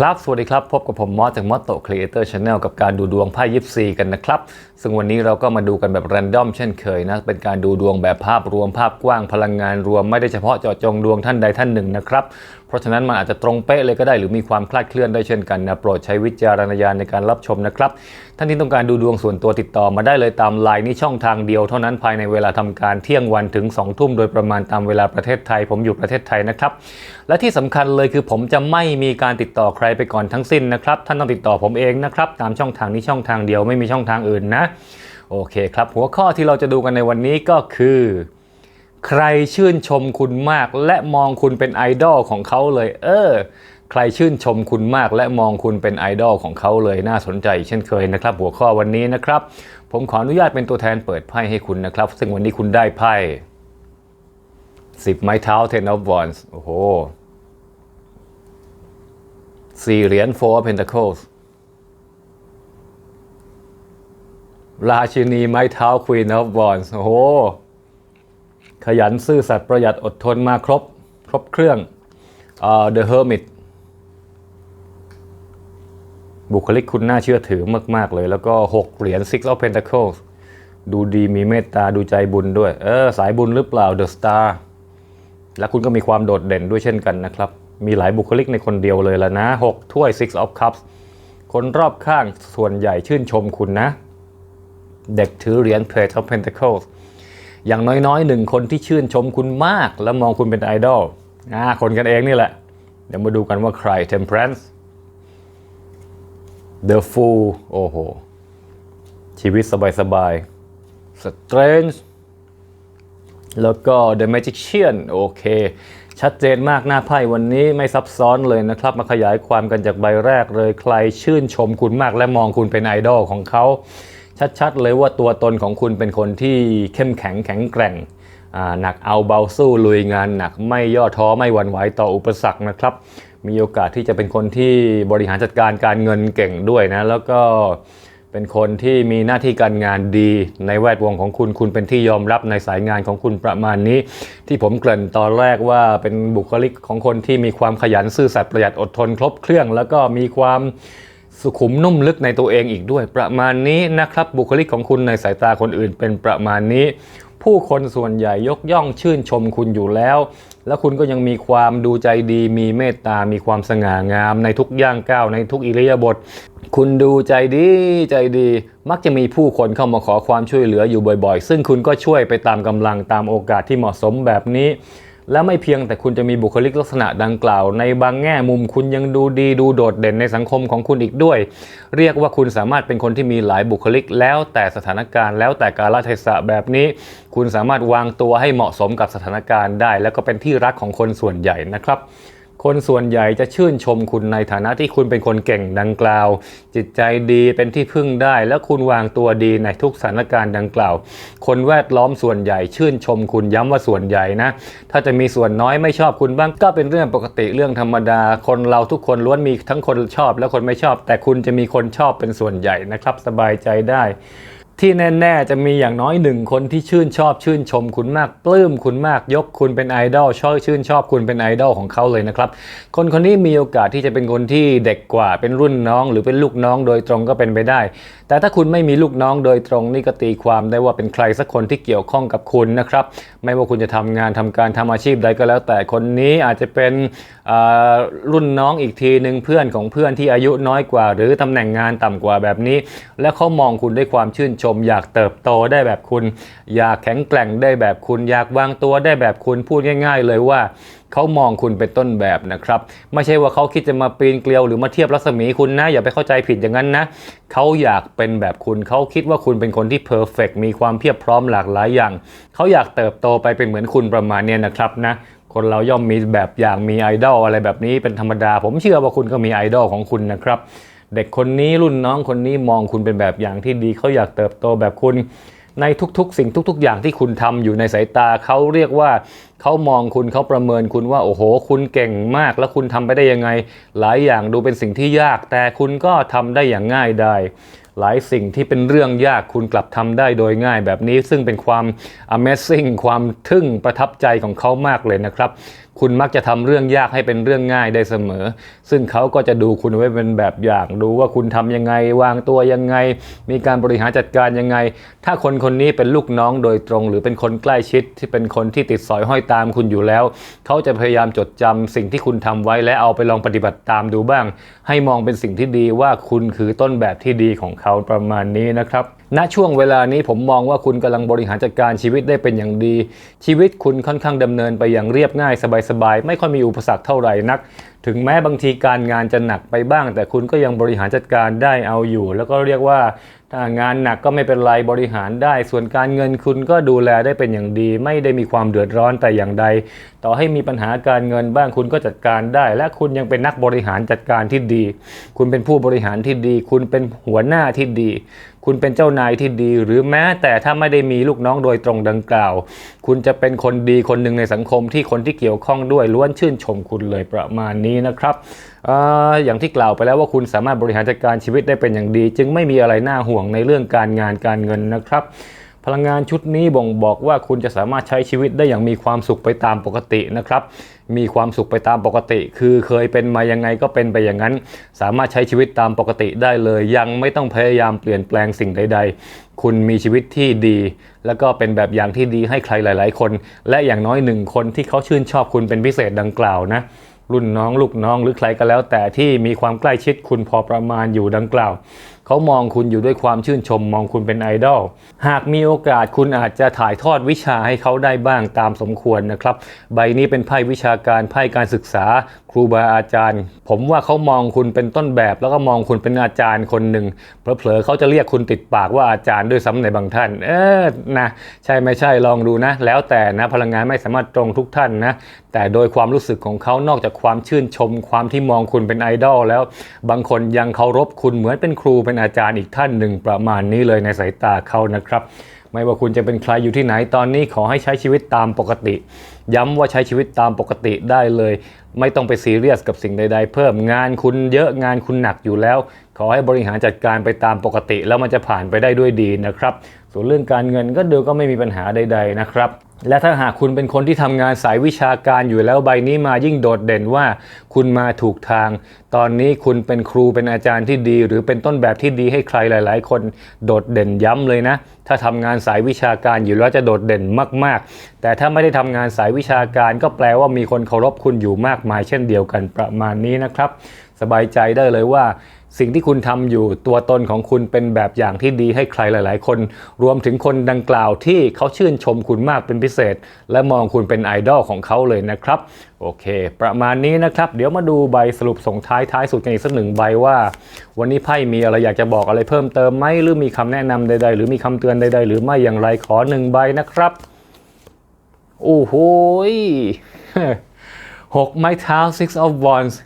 ครับ สวัสดีครับ พบกับผมมอสจากมอสโตครีเอเตอร์ชาแนลกับการดูดวงไพ่ยิปซีกันนะครับ ซึ่งวันนี้เราก็มาดูกันแบบแรนดอมเช่นเคยนะ เป็นการดูดวงแบบภาพรวมภาพกว้างพลังงานรวมไม่ได้เฉพาะเจาะจงดวงท่านใดท่านหนึ่งนะครับ ราะฉะนั้นมันอาจจะตรงเป๊ะเลยก็ได้หรือมีความคลาดเคลื่อนได้เช่นกันนะโปรดใช้วิจารณญาณในการรับชมนะครับ ท่านที่ต้องการดูดวงส่วนตัวติดต่อมาได้เลยตามไลน์นี้ช่องทางเดียวเท่านั้นภายในเวลาทำการเที่ยงวันถึง 2 ทุ่มโดยประมาณตามเวลาประเทศไทย ผมอยู่ประเทศไทยนะครับ และที่สำคัญเลยคือผมจะไม่มีการติดต่อใครไปก่อนทั้งสิ้นนะครับ ท่านต้องติดต่อผมเองนะครับตามช่องทางนี้ช่องทางเดียวไม่มีช่องทางอื่นนะ โอเคครับ หัวข้อที่เราจะดูกันในวันนี้ก็คือ ใครชื่นชมคุณมาก และมองคุณเป็นไอดอลของเขาเลย เออ ใครชื่นชมคุณมาก และมองคุณเป็นไอดอลของเขาเลยน่าสนใจ เช่นเคยนะครับ หัวข้อวันนี้นะครับ ผมขออนุญาตเป็นตัวแทนเปิดไพ่ให้คุณนะครับ ซึ่งวันนี้คุณได้ไพ่สิบไม้เท้า ten of wands โอ้โหสี่เหรียญ four of pentacles ราชินีไม้เท้า queen of wands โอ้โห ขยันซื่อสัตย์ประหยัดอดทนมาครบ ครบเครื่องอ่า The Hermit บุคลิกคุณน่าเชื่อถือมาก ๆ เลย แล้วก็ 6 เหรียญ Six of Pentacles ดูดีมีเมตตาดูใจบุญด้วย เออ สายบุญหรือเปล่า The Star และคุณก็มีความโดดเด่นด้วยเช่นกันนะครับ มีหลายบุคลิกในคนเดียวเลยละนะ 6 ถ้วย Six of Cups คนรอบข้างส่วนใหญ่ชื่นชมคุณนะ เด็กถือเหรียญ Page of Pentacles อย่างน้อยๆหนึ่งคนที่ชื่นชมคุณมาก และมองคุณเป็นไอดอลอาคนกันเองนี่แหละ เดี๋ยวมาดูกันว่าใคร Temperance The Fool โอ้โห ชีวิตสบายๆ Strange แล้วก็ The Magician โอเค ชัดเจนมากหน้าไพ่วันนี้ไม่ซับซ้อนเลยนะครับ มาขยายความกันจากใบแรกเลยใครชื่นชมคุณมากและมองคุณเป็นไอดอลของเขา ชัดๆ เลยว่าตัวตนของคุณเป็นคนที่เข้มแข็งแข็งแกร่งหนักเอาเบาสู้ลุยงานหนักไม่ย่อท้อไม่หวั่นไหวต่ออุปสรรคนะครับ มีโอกาสที่จะเป็นคนที่บริหารจัดการการเงินเก่งด้วยนะแล้วก็เป็นคนที่มีหน้าที่การงานดีในแวดวงของคุณคุณเป็นที่ยอมรับในสายงานของคุณประมาณนี้ ที่ผมเกริ่นตอนแรกว่าเป็นบุคลิกของคนที่มีความขยันซื่อสัตย์ประหยัดอดทนครบเครื่อง แล้วก็มีความ สุขุมนุ่มลึกในตัวเองอีกด้วย ประมาณนี้นะครับบุคลิกของคุณในสายตาคนอื่นเป็นประมาณนี้ ผู้คนส่วนใหญ่ยกย่องชื่นชมคุณอยู่แล้ว แล้วคุณก็ยังมีความดูใจดี มีเมตตา มีความสง่างาม ในทุกย่างก้าวในทุกอิริยาบถคุณดูใจดีใจดี มักจะมีผู้คนเข้ามาขอความช่วยเหลืออยู่บ่อยๆ ซึ่งคุณก็ช่วยไปตามกำลังตามโอกาสที่เหมาะสมแบบนี้ และไม่เพียงแต่คุณจะมีบุคลิกลักษณะดังกล่าว ในบางแง่มุมคุณยังดูดีดูโดดเด่นในสังคมของคุณอีกด้วย เรียกว่าคุณสามารถเป็นคนที่มีหลายบุคลิก แล้วแต่สถานการณ์แล้วแต่กาลเทศะแบบนี้ คุณสามารถวางตัวให้เหมาะสมกับสถานการณ์ได้ แล้วก็เป็นที่รักของคนส่วนใหญ่นะครับ คนส่วนใหญ่จะชื่นชมคุณในฐานะที่คุณเป็นคนเก่งดังกล่าว จิตใจดีเป็นที่พึ่งได้ และคุณวางตัวดีในทุกสถานการณ์ดังกล่าว คนแวดล้อมส่วนใหญ่ชื่นชมคุณย้ำว่าส่วนใหญ่นะ ถ้าจะมีส่วนน้อยไม่ชอบคุณบ้างก็เป็นเรื่องปกติเรื่องธรรมดา คนเราทุกคนล้วนมีทั้งคนชอบและคนไม่ชอบ แต่คุณจะมีคนชอบเป็นส่วนใหญ่นะครับสบายใจได้ ที่แน่ ๆ จะมีอย่างน้อยหนึ่งคนที่ชื่นชอบชื่นชมคุณมาก ปลื้มคุณมากยกคุณเป็นไอดอลชอบชื่นชอบคุณเป็นไอดอลของเขาเลยนะครับ คนคนนี้มีโอกาสที่จะเป็นคนที่เด็กกว่าเป็นรุ่นน้อง หรือเป็นลูกน้องโดยตรงก็เป็นไปได้ แต่ถ้าคุณไม่มีลูกน้องโดยตรงนี่ก็ตีความได้ว่าเป็นใครสักคนที่เกี่ยวข้องกับคุณนะครับ ไม่ว่าคุณจะทำงานทำการทำอาชีพใดก็แล้ว แต่คนนี้อาจจะเป็นอ่ารุ่นน้องอีกทีหนึ่งเพื่อนของเพื่อนที่อายุน้อยกว่า หรือตำแหน่งงานต่ำกว่าแบบนี้ และเขามองคุณด้วยความชื่นชม อยากเติบโตได้แบบคุณ อยากแข็งแกร่งได้แบบคุณ อยากวางตัวได้แบบคุณพูดง่าย ๆ เลยว่าเขามองคุณเป็นต้นแบบนะครับ ไม่ใช่ว่าเขาคิดจะมาปีนเกลียวหรือมาเทียบรัศมีคุณนะ อย่าไปเข้าใจผิดอย่างนั้นนะเขาอยากเป็นแบบคุณเขาคิดว่าคุณเป็นคนที่เพอร์เฟกมีความเพียบพร้อมหลากหลายอย่างเขาอยากเติบโตไปเป็นเหมือนคุณประมาณนี้นะครับนะคนเราย่อมมีแบบอย่างมีไอดอลอะไรแบบนี้เป็นธรรมดา ผมเชื่อว่าคุณก็มีไอดอลของคุณนะครับ เด็กคนนี้รุ่นน้องคนนี้มองคุณเป็นแบบอย่างที่ดีเขาอยากเติบโตแบบคุณในทุกๆ สิ่งทุก ๆ อย่างที่คุณทำอยู่ในสายตาเขาเรียกว่าเขามองคุณเขาประเมินคุณว่าโอ้โห คุณเก่งมาก แล้วคุณทำไปได้ยังไง หลายอย่างดูเป็นสิ่งที่ยาก แต่คุณก็ทำได้อย่างง่ายได้ หลายสิ่งที่เป็นเรื่องยากคุณกลับทำได้โดยง่ายแบบนี้ ซึ่งเป็นความ Amazing ความทึ่งประทับใจของเขามากเลยนะครับ คุณมักจะทำเรื่องยากให้เป็นเรื่องง่ายได้เสมอ ซึ่งเขาก็จะดูคุณไว้เป็นแบบอย่างดูว่าคุณทำยังไง วางตัวยังไง มีการบริหารจัดการยังไง ถ้าคนคนนี้เป็นลูกน้องโดยตรง หรือเป็นคนใกล้ชิดที่เป็นคนที่ติดสอยห้อยตามคุณอยู่แล้ว เขาจะพยายามจดจำสิ่งที่คุณทำไว้และเอาไปลองปฏิบัติตามดูบ้าง ให้มองเป็นสิ่งที่ดีว่าคุณคือต้นแบบที่ดีของเขาประมาณนี้นะครับณช่วงเวลานี้ผมมองว่าคุณกำลังบริหารจัดการชีวิตได้เป็นอย่างดี ชีวิตคุณค่อนข้างดำเนินไปอย่างเรียบง่ายสบายๆ ไม่ค่อยมีอุปสรรคเท่าไหร่นัก ถึงแม้บางทีการงานจะหนักไปบ้าง แต่คุณก็ยังบริหารจัดการได้เอาอยู่ แล้วก็เรียกว่าถ้างานหนักก็ไม่เป็นไรบริหารได้ ส่วนการเงินคุณก็ดูแลได้เป็นอย่างดี ไม่ได้มีความเดือดร้อนแต่อย่างใด ต่อให้มีปัญหาการเงินบ้างคุณก็จัดการได้ และคุณยังเป็นนักบริหารจัดการที่ดี คุณเป็นผู้บริหารที่ดี คุณเป็นหัวหน้าที่ดี คุณเป็นเจ้านายที่ดี หรือแม้แต่ถ้าไม่ได้มีลูกน้องโดยตรงดังกล่าว คุณจะเป็นคนดีคนหนึ่งในสังคมที่คนที่เกี่ยวข้องด้วยล้วนชื่นชมคุณเลยประมาณนี้นะครับออย่างที่กล่าวไปแล้วว่าคุณสามารถบริหารจัดการชีวิตได้เป็นอย่างดี จึงไม่มีอะไรน่าห่วงในเรื่องการงานการเงินนะครับ พลังงานชุดนี้บ่งบอกว่าคุณจะสามารถใช้ชีวิตได้อย่างมีความสุขไปตามปกตินะครับ มีความสุขไปตามปกติ คือเคยเป็นมายังไงก็เป็นไปอย่างนั้น สามารถใช้ชีวิตตามปกติได้เลย ยังไม่ต้องพยายามเปลี่ยนแปลงสิ่งใด ๆ คุณมีชีวิตที่ดี แล้วก็เป็นแบบอย่างที่ดีให้ใครหลาย ๆ คน และอย่างน้อยหนึ่งคนที่เขาชื่นชอบคุณเป็นพิเศษดังกล่าวนะรุ่นน้องลูกน้องหรือใครก็แล้ว แต่ที่มีความใกล้ชิดคุณพอประมาณอยู่ดังกล่าว เขามองคุณอยู่ด้วยความชื่นชม มองคุณเป็นไอดอล หากมีโอกาสคุณอาจจะถ่ายทอดวิชาให้เขาได้บ้างตามสมควรนะครับ ใบนี้เป็นไพ่วิชาการไพ่การศึกษา ครูบาอาจารย์ ผมว่าเขามองคุณเป็นต้นแบบ แล้วก็มองคุณเป็นอาจารย์คนหนึ่งเผลอๆเขาจะเรียกคุณติดปากว่าอาจารย์ด้วยซ้ำในบางท่าน เออนะใช่ไม่ใช่ลองดูนะ แล้วแต่นะพลังงานไม่สามารถตรงทุกท่านนะแต่โดยความรู้สึกของเขานอกจากความชื่นชม ความที่มองคุณเป็นไอดอลแล้ว บางคนยังเคารพคุณเหมือนเป็นครูเป็นอาจารย์อีกท่านหนึ่งประมาณนี้เลยในสายตาเขานะครับ ไม่ว่าคุณจะเป็นใครอยู่ที่ไหนตอนนี้ขอให้ใช้ชีวิตตามปกติย้ำว่าใช้ชีวิตตามปกติได้เลย ไม่ต้องไปซีเรียสกับสิ่งใด ๆ เพิ่มงานคุณเยอะงานคุณหนักอยู่แล้ว ขอให้บริหารจัดการไปตามปกติ แล้วมันจะผ่านไปได้ด้วยดีนะครับ ส่วนเรื่องการเงินก็ดูก็ไม่มีปัญหาใด ๆ นะครับและถ้าหากคุณเป็นคนที่ทำงานสายวิชาการอยู่แล้วใบนี้มายิ่งโดดเด่นว่า คุณมาถูกทาง ตอนนี้คุณเป็นครูเป็นอาจารย์ที่ดี หรือเป็นต้นแบบที่ดีให้ใครหลาย ๆ คนโดดเด่นย้ำเลยนะ ถ้าทำงานสายวิชาการอยู่แล้วจะโดดเด่นมาก ๆ แต่ถ้าไม่ได้ทำงานสายวิชาการก็แปลว่ามีคนเคารพคุณอยู่มากมายเช่นเดียวกันประมาณนี้นะครับ สบายใจได้เลยว่าสิ่งที่คุณทำอยู่ตัวตนของคุณเป็นแบบอย่างที่ดีให้ใครหลาย ๆ คน รวมถึงคนดังกล่าวที่เขาชื่นชมคุณมากเป็นพิเศษ และมองคุณเป็นไอดอลของเขาเลยนะครับ โอเค ประมาณนี้นะครับ เดี๋ยวมาดูใบสรุปส่งท้ายท้ายสุดกันอีกสักหนึ่งใบว่า วันนี้ไพ่มีอะไรอยากจะบอกอะไรเพิ่มเติมไหมหรือมีคำแนะนำใด ๆ หรือมีคำเตือนใด ๆ หรือไม่อย่างไรขอหนึ่งใบนะครับ โอ้โหหกไม้เท้า six of wands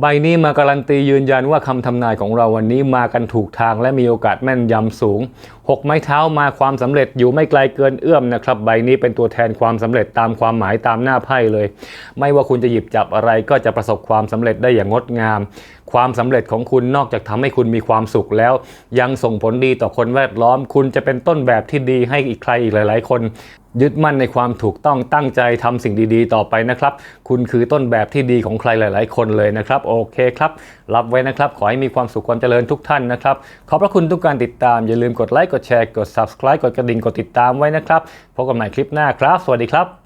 ใบนี้มาการันตียืนยันว่าคำทำนายของเราวันนี้มากันถูกทางและมีโอกาสแม่นยำสูง 6 ไม้เท้ามาความสำเร็จอยู่ไม่ไกลเกินเอื้อมนะครับ ใบนี้เป็นตัวแทนความสำเร็จตามความหมายตามหน้าไพ่เลย ไม่ว่าคุณจะหยิบจับอะไรก็จะประสบความสำเร็จได้อย่างงดงาม ความสำเร็จของคุณนอกจากทำให้คุณมีความสุขแล้ว ยังส่งผลดีต่อคนแวดล้อม คุณจะเป็นต้นแบบที่ดีให้อีกใครอีกหลาย ๆ คน ยึดมั่นในความถูกต้องตั้งใจทำสิ่งดีๆ ต่อไปนะครับ คุณคือต้นแบบที่ดีของใครหลาย ๆ คนเลยนะครับ โอเคครับ รับไว้นะครับ ขอให้มีความสุขความเจริญทุกท่านนะครับ ขอบพระคุณทุกการติดตาม อย่าลืมกดไลค์กดแชร์กด subscribe กดกระดิ่งกดติดตามไว้นะครับพบกันใหม่คลิปหน้าครับ สวัสดีครับ